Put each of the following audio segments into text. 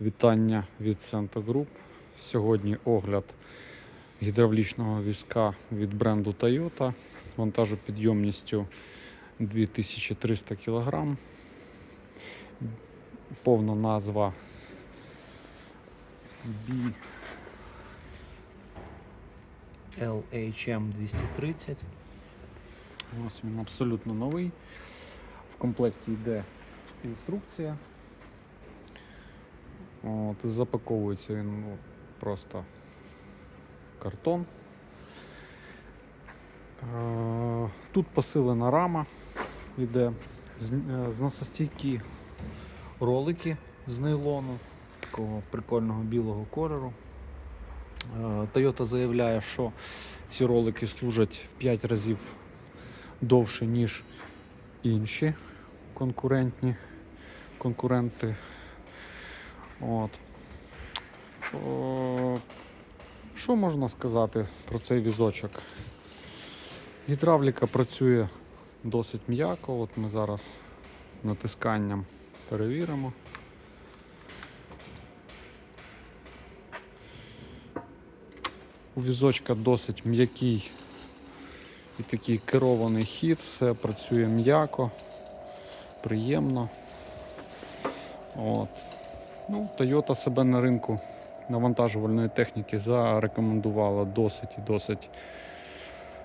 Вітання від Cento Group. Сьогодні огляд гідравлічного візка від бренду Toyota вантажопідйомністю 2300 кг. Повна назва LHM 230. Ось він абсолютно новий. В комплекті йде інструкція. От, запаковується він ну, просто в картон. Е, Тут посилена рама йде, е, зносостійкі ролики з нейлону, такого прикольного білого кольору. Е, Toyota заявляє, що ці ролики служать в 5 разів довше, ніж інші конкурентні конкуренти. От. О, що можна сказати про цей візочок? Гідравліка працює досить м'яко. От ми зараз натисканням перевіримо. У візочка досить м'який і такий керований хід, все працює м'яко, приємно. От. Ну, Toyota себе на ринку навантажувальної техніки зарекомендувала досить і досить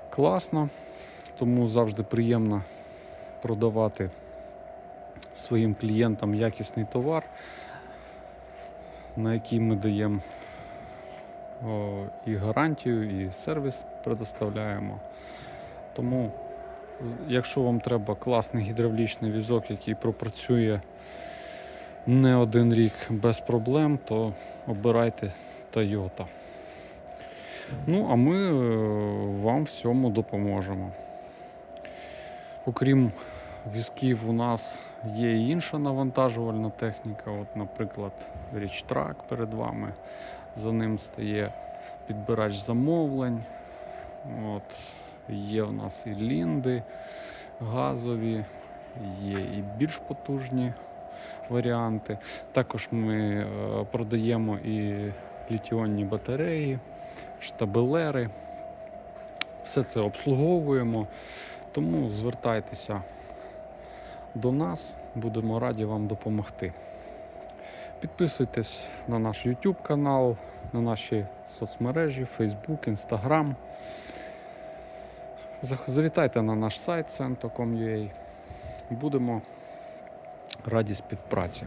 класно, тому завжди приємно продавати своїм клієнтам якісний товар, на який ми даємо і гарантію, і сервіс предоставляємо. Тому, якщо вам треба класний гідравлічний візок, який пропрацює не один рік без проблем, то обирайте Toyota. Ну, а ми е, вам в цьому допоможемо. Окрім візків, у нас є і інша навантажувальна техніка. От, наприклад, річтрак перед вами. За ним стає підбирач замовлень. От, є в нас і лінди газові, є і більш потужні варіанти. Також ми е, продаємо і літіонні батареї, штабелери. Все це обслуговуємо. Тому звертайтеся до нас, будемо раді вам допомогти. Підписуйтесь на наш YouTube канал, на наші соцмережі, Facebook, Instagram. Завітайте на наш сайт cento.com.ua. Будемо раді співпраці.